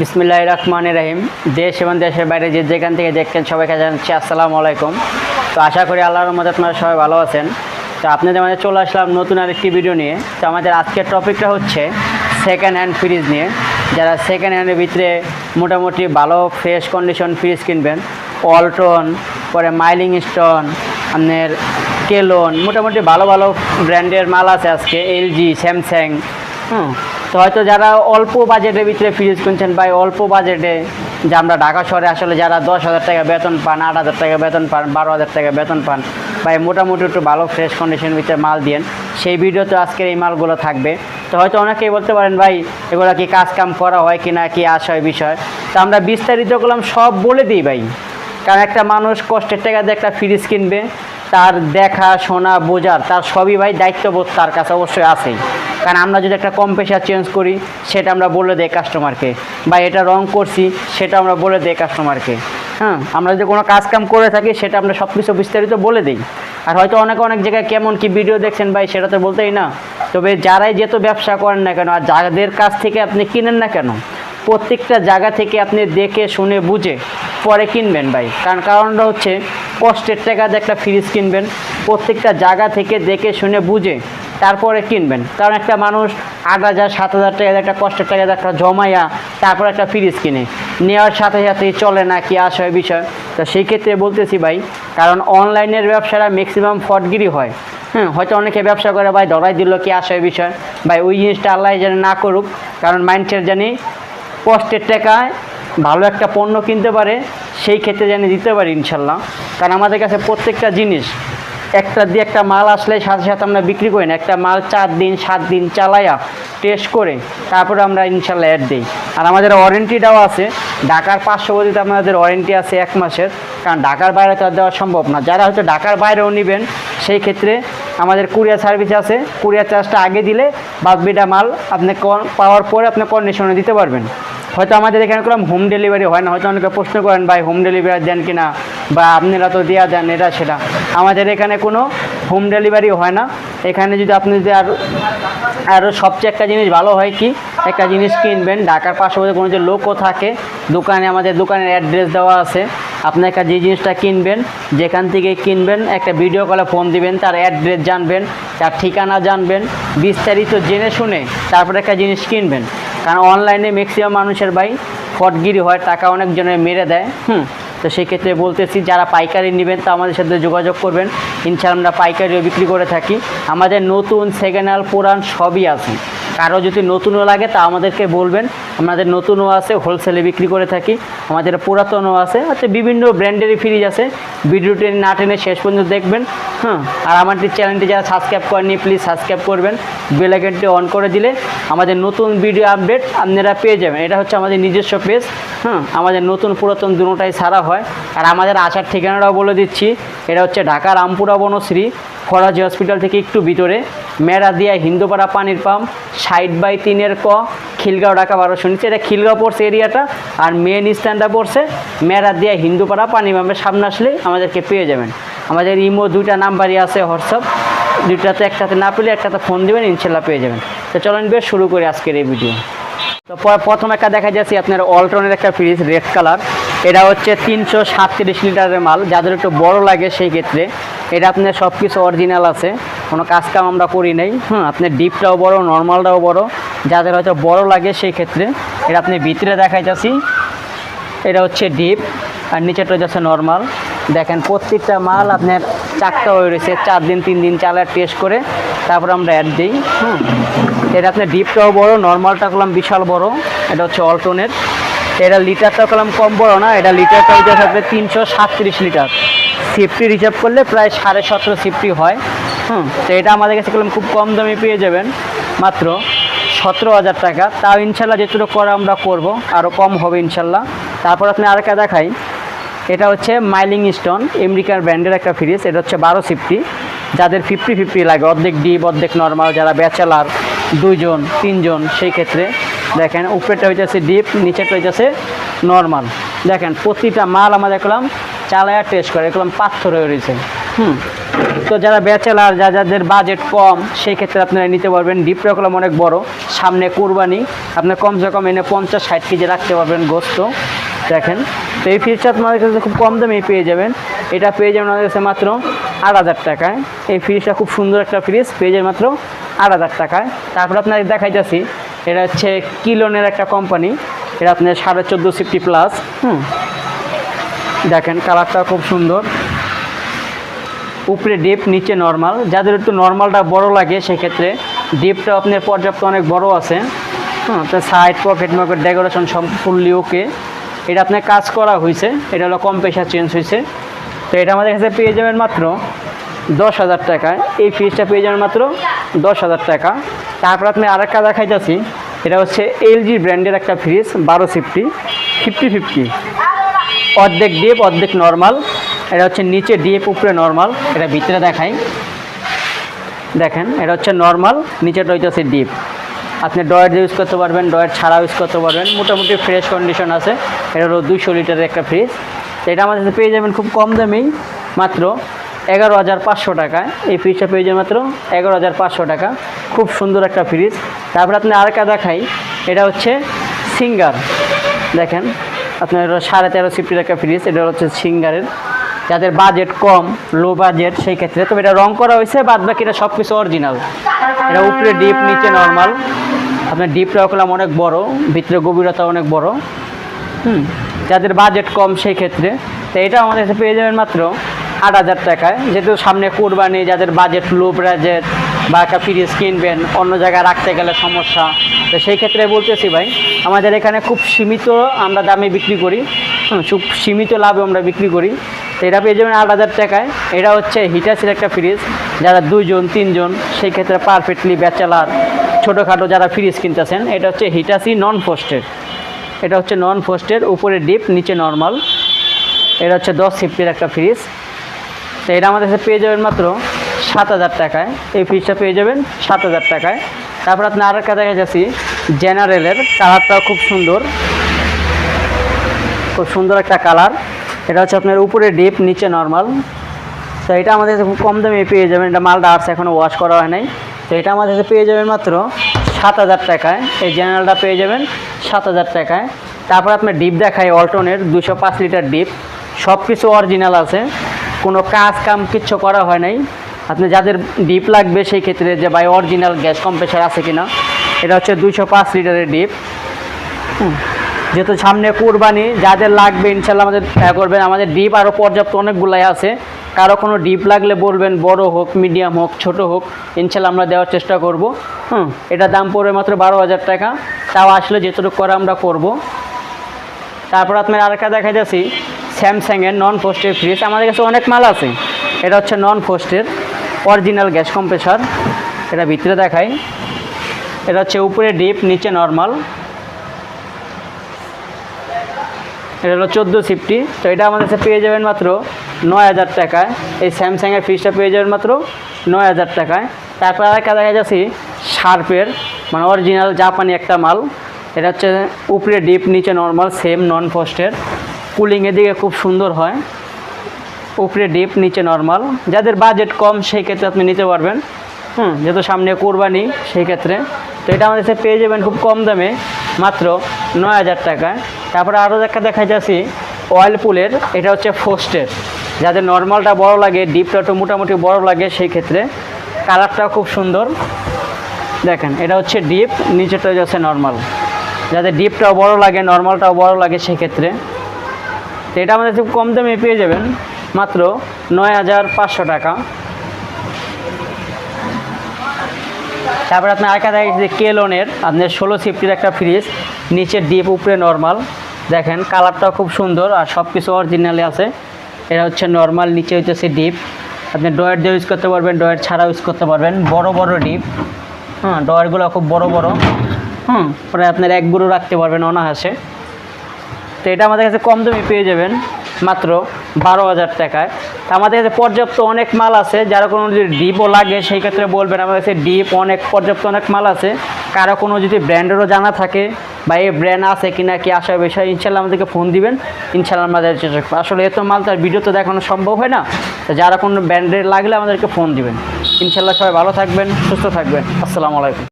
বিসমিল্লাহ রহমান রাহিম। দেশ এবং দেশের বাইরে যে যেখান থেকে দেখছেন সবাইকে জানাচ্ছি আসসালামু আলাইকুম। তো আশা করি আল্লাহর মধ্যে আপনারা সবাই ভালো আছেন। তো আপনাদের মাঝে চলে আসলাম নতুন আরেকটি ভিডিও নিয়ে, তো আমাদের আজকের টপিকটা হচ্ছে সেকেন্ড হ্যান্ড ফ্রিজ নিয়ে। যারা সেকেন্ড হ্যান্ডের ভিতরে মোটামুটি ভালো ফ্রেশ কন্ডিশন ফ্রিজ কিনবেন অল্টন পরে মাইলিং স্টোন আপনার কেলন মোটামুটি ভালো ভালো ব্র্যান্ডের মাল আছে আজকে এলজি স্যামসাং হুম। তো হয়তো যারা অল্প বাজেটের ভিতরে ফ্রিজ কিনছেন বা অল্প বাজেটে যে আমরা ঢাকা শহরে আসলে যারা দশ হাজার টাকা বেতন পান, আট হাজার টাকা বেতন পান, বারো হাজার টাকা বেতন পান, বা মোটামুটি একটু ভালো ফ্রেশ কন্ডিশনের ভিতরে মাল দিয়েন, সেই ভিডিওতে আজকের এই মালগুলো থাকবে। তো হয়তো অনেকেই বলতে পারেন, ভাই, এগুলো কি কাজ কাম করা হয় কি না কি আশয় বিষয়? তো আমরা বিস্তারিত করলাম, সব বলে দিই ভাই। কারণ একটা মানুষ কষ্টের টাকা দিয়ে একটা ফ্রিজ কিনবে তার দেখা, শোনা, বোঝার, তার সবই ভাই দায়িত্ববোধ তার কাছে অবশ্যই আছেই। কারণ আমরা যদি একটা কম্প্রেসার চেঞ্জ করি, সেটা আমরা বলে দেই কাস্টমারকে বা এটা রং করছি, সেটা আমরা বলে দেই কাস্টমারকে হ্যাঁ আমরা যদি কোনো কাজ কাম করে থাকি, সেটা আমরা সব কিছু বিস্তারিত বলে দিই। আর হয়তো অনেক অনেক জায়গায় কেমন কি ভিডিও দেখছেন ভাই, সেটা তো বলতেই না। তবে যারাই যেত ব্যবসা করেন না কেন, আর যাদের কাছ থেকে আপনি কিনেন না কেন, প্রত্যেকটা জায়গা থেকে আপনি দেখে, শুনে, বুঝে, পরে কিনবেন ভাই। কারণ কারণটা হচ্ছে কষ্টের টাকাতে একটা ফ্রিজ কিনবেন। প্রত্যেকটা জায়গা থেকে দেখে শুনে বুঝে তারপরে কিনবেন। কারণ একটা মানুষ আট হাজার, সাত হাজার টাকা একটা কষ্টের টাকা দিয়ে একটা জমাইয়া তারপর একটা ফ্রিজ কিনে। নেওয়ার সাথে সাথে চলে না কি আসে বিষয়। তো সেই ক্ষেত্রে বলতেছি ভাই, কারণ অনলাইনের ব্যবসাটা ম্যাক্সিমাম ফটগিরি হয়। হ্যাঁ হয়তো অনেকে ব্যবসা করে, ভাই ধরাই দিল কি আসে বিষয়। ভাই ওই জিনিসটা আল্লাহ যেন না করুক। কারণ মাইন্ডসেট জানি কষ্টের টাকায় ভালো একটা পণ্য কিনতে পারে, সেই ক্ষেত্রে জানি দিতে পারি ইনশাল্লাহ। কারণ আমাদের কাছে প্রত্যেকটা জিনিস, একটা দিয়ে একটা মাল আসলে সাথে সাথে আমরা বিক্রি করি না। একটা মাল চার দিন, সাত দিন চালাইয়া টেস্ট করে তারপরে আমরা ইনশাল্লাহ অ্যাড দিই। আর আমাদের ওয়ারেন্টিটাও আছে। ঢাকার পাঁচশো পার্শ্ববর্তীতে আমাদের ওয়ারেন্টি আছে এক মাসের। কারণ ঢাকার বাইরে তো দেওয়া সম্ভব না। যারা হয়তো ঢাকার বাইরেও নেবেন, সেই ক্ষেত্রে আমাদের কুরিয়ার সার্ভিস আছে। কুরিয়ার চার্জটা আগে দিলে বাদবিটা মাল আপনি পাওয়ার পরে আপনি কন্ডিশনে দিতে পারবেন। হয়তো আমাদের এখানে করলাম হোম ডেলিভারি হয় না। হয়তো অনেকে প্রশ্ন করেন, ভাই হোম ডেলিভারি দেন কি না বা আপনারা তো দেওয়া দেন এটা সেটা আমাদের এখানে কোনো হোম ডেলিভারি হয় না। এখানে যদি আপনি যদি আর আরও সবচেয়ে একটা জিনিস ভালো হয় কি, একটা জিনিস কিনবেন, ঢাকার পাশাপাশি কোনো যে লোকও থাকে, দোকানে, আমাদের দোকানের অ্যাড্রেস দেওয়া আছে। আপনি একটা যে জিনিসটা কিনবেন, যেখান থেকে কিনবেন, একটা ভিডিও কলে ফোন দিবেন, তার অ্যাড্রেস জানবেন, তার ঠিকানা জানবেন, বিস্তারিত জেনে শুনে তারপরে একটা জিনিস কিনবেন। কারণ অনলাইনে ম্যাক্সিমাম মানুষের ভাই ফটগিরি হয়, টাকা অনেকজনের মেরে দেয়, হুম। তো সেক্ষেত্রে বলতেছি, যারা পাইকারি নেবেন তো আমাদের সাথে যোগাযোগ করবেন। ইনশাআল্লাহ আমরা পাইকারিও বিক্রি করে থাকি। আমাদের নতুন সেকেন্ড হ্যান্ড পুরান সবই আছে। কারও যদি নতুনও লাগে তা আমাদেরকে বলবেন। আমাদের নতুনও আছে হোলসেলে বিক্রি করে থাকি। আমাদের পুরাতনও আছে আচ্ছা বিভিন্ন ব্র্যান্ডেরই ফ্রিজ আছে। ভিডিওটি না টেনে শেষ পর্যন্ত দেখবেন হ্যাঁ। আর আমাদের চ্যানেলটি যারা সাবস্ক্রাইব করেননি প্লিজ সাবস্ক্রাইব করবেন। বেলাইকনটি অন করে দিলে আমাদের নতুন ভিডিও আপডেট আপনারা পেয়ে যাবেন। এটা হচ্ছে আমাদের নিজস্ব পেজ হ্যাঁ। আমাদের নতুন পুরাতন দুটোটাই সারা হয়। আর আমাদের আসার ঠিকানাটাও বলে দিচ্ছি। এটা হচ্ছে ঢাকা রামপুরা বনশ্রী ফরাজি হসপিটাল থেকে একটু ভিতরে। মেরাদিয়া হিন্দুপাড়া পানির পাম্প, সাইড বাই তিনের ক, খিলগাঁও ঢাকা বারোশো নিচে। এটা খিলগাঁও পড়ছে এরিয়াটা, আর মেন স্ট্যান্ডটা পড়ছে মেরাদিয়া হিন্দুপাড়া পানি পাম্পের সামনে আসলেই আমাদেরকে পেয়ে যাবেন। আমাদের ইমো দুইটা নাম্বারই আছে হোয়াটসঅ্যাপ, দুইটাতে একটাতে না পেলে একটাতে ফোন দেবেন, ইনশাল্লাহ পেয়ে যাবেন। তো চলেন বেশ শুরু করি আজকের এই ভিডিও। তো প্রথম একটা দেখা যাচ্ছে আপনার অল্টনের একটা ফ্রিজ রেড কালার এটা হচ্ছে তিনশো সাতত্রিশ লিটারের মাল, যাদের একটু বড় লাগে সেই ক্ষেত্রে। এটা আপনার সব কিছু অরিজিনাল আছে। কোনো কাজ কাম আমরা করি নাই। হ্যাঁ আপনার ডিপটাও বড় নর্মালটাও বড়। যাদের হয়তো বড় লাগে সেই ক্ষেত্রে এটা আপনি ভিতরে দেখাই যাচ্ছি এটা হচ্ছে ডিপ, আর নিচেটা যাচ্ছে নর্মাল দেখেন, প্রত্যেকটা মাল আপনার চারটা হয়ে রয়েছে। চার দিন, তিন দিন চালার টেস্ট করে তারপর আমরা অ্যাড দিই। হুম, এটা আপনার ডিপটাও বড় নর্মালটা করলাম বিশাল বড়। এটা হচ্ছে অল্টনের এটা লিটারটা করলাম কম বড় না, এটা লিটারটা হচ্ছে থাকবে তিনশো সাতত্রিশ লিটার সিফটি রিজার্ভ করলে প্রায় সাড়ে সতেরো সিফটি হয়। হুম, তো এটা আমাদের কাছে করলাম খুব কম দামে পেয়ে যাবেন। মাত্র সতেরো হাজার টাকা। তাও ইনশাল্লাহ যেটুকু করে আমরা করব আরও কম হবে ইনশাল্লাহ। তারপর আপনি আরেকটা দেখাই। এটা হচ্ছে মাইলিং স্টোন আমেরিকার ব্র্যান্ডের একটা ফ্রিজ এটা হচ্ছে বারো সিফটি যাদের ফিফটি ফিফটি লাগে, অর্ধেক ডিপ, অর্ধেক নর্মাল যারা ব্যাচেলার দুইজন, তিনজন, সেই ক্ষেত্রে দেখেন, উপরেরটা যাচ্ছে ডিপ নিচেরটা যাচ্ছে নর্মাল দেখেন, প্রতিটা মাল আমাদের করলাম চালায়া টেস্ট করে এগুলো পাথর হয়ে রয়েছে। হুম। তো যারা ব্যাচেলার যা যাদের বাজেট কম সেই ক্ষেত্রে আপনারা নিতে পারবেন। ডিপটা কলম অনেক বড়। সামনে কোরবানি। আপনার কমসে কম এনে পঞ্চাশ, ষাট কেজি রাখতে পারবেন গোস্ত। দেখেন। তো এই ফ্রিজটা আপনাদের কাছে খুব কম দামে পেয়ে যাবেন। এটা পেয়ে যাবেন আমাদের কাছে মাত্র আট হাজার টাকায়। এই ফ্রিজটা খুব সুন্দর একটা ফ্রিজ পেয়ে যাবেন মাত্র আট হাজার টাকায়। তারপর আপনাদের দেখাইতেছি, এটা হচ্ছে কিলোনের একটা কোম্পানি এটা আপনার সাড়ে চোদ্দ সিফটি প্লাস হুম। দেখেন কালারটা খুব সুন্দর। উপরে ডিপ নিচে নর্মাল যাদের একটু নর্মালটা বড় লাগে, সেক্ষেত্রে ডিপটা আপনার পর্যাপ্ত অনেক বড় আছে। হ্যাঁ তো সাইড পকেট মকেট ডেকোরেশন সম্পূর্ণ ওকে এটা আপনার কাজ করা হয়েছে এটা হলো কম পেশা চেঞ্জ হয়েছে তো এটা আমাদের কাছে পেয়ে যাবেন মাত্র দশ হাজার টাকা। এই ফ্রিজটা পেয়ে যাবেন মাত্র দশ হাজার টাকা। তারপর আপনি আরেকটা দেখাইতেছি, এটা হচ্ছে এলজি ব্র্যান্ডের একটা ফ্রিজ বারো ফিফটি ফিফটি ফিফটি অর্ধেক ডিপ অর্ধেক নর্মাল এটা হচ্ছে নিচে ডিপ উপরে নর্মাল এটা ভিতরে দেখাই। দেখেন, এটা হচ্ছে নর্মাল নিচেটা হইতেছে ডিপ আপনি ডয়েট ইউজ করতে পারবেন ডয়েট ছাড়া ইউজ করতে পারবেন। মোটামুটি ফ্রেশ কন্ডিশন আছে। এটা হলো দুশো লিটারের একটা ফ্রিজ এটা আমাদের পেয়ে যাবেন খুব কম দামেই, মাত্র এগারো হাজার পাঁচশো টাকা এই ফ্রিজটা পেয়ে যাবেন মাত্র এগারো হাজার পাঁচশো টাকা। খুব সুন্দর একটা ফ্রিজ তারপরে আপনি আরেকটা দেখাই। এটা হচ্ছে সিঙ্গার। দেখেন আপনার সাড়ে তেরো সিফটির একটা ফ্রিজ, এটা হচ্ছে সিঙ্গারের। যাদের বাজেট কম লো বাজেট সেই ক্ষেত্রে। তবে এটা রং করা হয়েছে বাদ বাকি এটা সব কিছু অরিজিনাল এটা উপরে ডিপ নিচে নর্মাল আপনার ডিপটাও করলাম অনেক বড়, ভিতরে গভীরতা অনেক বড়। হুম, যাদের বাজেট কম সেই ক্ষেত্রে। তো এটা আমাদের কাছে পেয়ে যাবেন মাত্র আট হাজার টাকায়। যেহেতু সামনে কোরবানি, যাদের বাজেট লো বাজেট বা একটা ফ্রিজ কিনবেন, অন্য জায়গায় রাখতে গেলে সমস্যা। তো সেই ক্ষেত্রে বলতেছি ভাই আমাদের এখানে খুব সীমিত আমরা দামে বিক্রি করি। খুব সীমিত লাভে আমরা বিক্রি করি। তো এটা পেয়ে যাবেন আট হাজার টাকায়। এটা হচ্ছে হিটাসির একটা ফ্রিজ যারা দুইজন, তিনজন, সেই ক্ষেত্রে পারফেক্টলি ব্যাচেলার ছোটোখাটো যারা ফ্রিজ কিনতেছেন, এটা হচ্ছে হিটাসি নন পোস্টেড এটা হচ্ছে নন ফোস্টের উপরে ডিপ নিচে নর্মাল এটা হচ্ছে দশ সিফটির একটা ফ্রিজ তো এটা আমাদের কাছে পেয়ে যাবেন মাত্র সাত হাজার টাকায়। এই ফ্রিজটা পেয়ে যাবেন সাত হাজার টাকায়। তারপর আপনি আর একটা দেখা যাচ্ছি জেনারেলের কালারটাও খুব সুন্দর। খুব সুন্দর একটা কালার। এটা হচ্ছে আপনার উপরে ডিপ নিচে নর্মাল তো এটা আমাদের খুব কম দামে পেয়ে যাবেন। এটা মালটা আসছে এখনও ওয়াশ করা হয় নাই। তো এটা আমাদের পেয়ে যাবেন মাত্র সাত হাজার টাকায়। এই জেনারেলটা পেয়ে যাবেন সাত হাজার টাকায়। তারপর আপনার ডিপ দেখায় অল্টনের দুশো পাঁচ লিটার ডিপ সব কিছু অরিজিনাল আছে। কোনো কাজ কাম কিচ্ছু করা হয় নাই। আপনি যাদের ডিপ লাগবে সেই ক্ষেত্রে যে, ভাই অরিজিনাল গ্যাস কম্প্রেসার আছে কিনা এটা হচ্ছে দুশো পাঁচ লিটারের ডিপ। হুম। যেহেতু সামনে কোরবানি যাদের লাগবে ইনশাল্লাহ আমাদের করবেন। আমাদের ডিপ আরও পর্যাপ্ত অনেকগুলাই আছে। কারও কোনো ডিপ লাগলে বলবেন বড় হোক মিডিয়াম হোক ছোট হোক ইনশাল্লাহ আমরা দেওয়ার চেষ্টা করব। হুম। এটা দাম পড়বে মাত্র বারো হাজার টাকা। তাও আসলে যেটুকু করে আমরা করব। তারপর আপনার আরেকটা দেখা যাচ্ছি স্যামসাংয়ের নন ফোস্টের ফ্রিজ আমাদের কাছে অনেক মাল আছে। এটা হচ্ছে নন ফোস্টের অরিজিনাল গ্যাস কম্প্রেসার এটা ভিতরে দেখাই। এটা হচ্ছে উপরে ডিপ, নিচে নর্মাল। এটা হলো চোদ্দ সিফটি। তো এটা আমাদের কাছে পেয়ে যাবেন মাত্র নয় হাজার টাকায়। এই স্যামসাংয়ের ফ্রিজটা পেয়ে যাবেন মাত্র নয় হাজার টাকায়। তারপর আর একটা দেখা যাচ্ছি শার্পের মানে অরিজিনাল জাপানি একটা মাল। এটা হচ্ছে উপরে ডিপ, নিচে নর্মাল সেম নন ফস্টের কুলিংয়ের দিকে খুব সুন্দর হয়। উপরে ডিপ, নিচে নর্মাল। যাদের বাজেট কম, সেই ক্ষেত্রে আপনি নিতে পারবেন। হুম, যেহেতু সামনে কোরবানি, সেই ক্ষেত্রে। তো এটা আমাদের কাছে পেয়ে যাবেন খুব কম দামে, মাত্র নয় হাজার টাকায় তারপরে আরও একটা দেখা যাচ্ছি অয়েল পুলের এটা হচ্ছে ফোস্টের যাদের নর্মালটা বড় লাগে ডিপটা একটু মোটামুটি বড় লাগে, সেই ক্ষেত্রে কালারটাও খুব সুন্দর। দেখেন, এটা হচ্ছে ডিপ নিচেটা যাচ্ছে নর্মাল যাদের ডিপটাও বড় লাগে নর্মালটাও বড় লাগে সেক্ষেত্রে তো এটা আমাদের খুব কম দামে পেয়ে যাবেন, মাত্র নয় হাজার পাঁচশো টাকা। তারপরে আপনার আরেকটা দেখেন যে কেলনের আপনার ষোলো সিফটির একটা ফ্রিজ নিচের ডিপ উপরে নর্মাল দেখেন কালারটাও খুব সুন্দর আর সব কিছু অরিজিনালে আছে। এটা হচ্ছে নর্মাল নিচে হচ্ছে ডিপ আপনি ডয়ের দিয়ে ইউজ করতে পারবেন ডয়ের ছাড়া ইউজ করতে পারবেন। বড় বড় ডিপ হ্যাঁ ডয়ারগুলো খুব বড় বড়। হুম প্রায় আপনার এক গুঁড়ো রাখতে পারবেন অনাহাসে তো এটা আমাদের কাছে কম দামে পেয়ে যাবেন, মাত্র বারো হাজার টাকায়। আমাদের পর্যাপ্ত অনেক মাল আছে, যারা কোনো যদি ডিপও লাগে, সেই ক্ষেত্রে বলবেন আমাদের কাছে ডিপ অনেক, পর্যাপ্ত অনেক মাল আছে। কারও কোনো যদি ব্র্যান্ডেরও জানা থাকে, বা এই ব্র্যান্ড আছে কিনা কি আসার বিষয়ে, ইনশাল্লাহ আমাদেরকে ফোন দিবেন। ইনশাল্লাহ আমাদের। আসলে এত মাল তার ভিডিও তো দেখানো সম্ভব হয় না। তো যারা কোনো ব্র্যান্ডের লাগলে আমাদেরকে ফোন দিবেন। ইনশাল্লাহ সবাই ভালো থাকবেন, সুস্থ থাকবেন। আসসালামু আলাইকুম।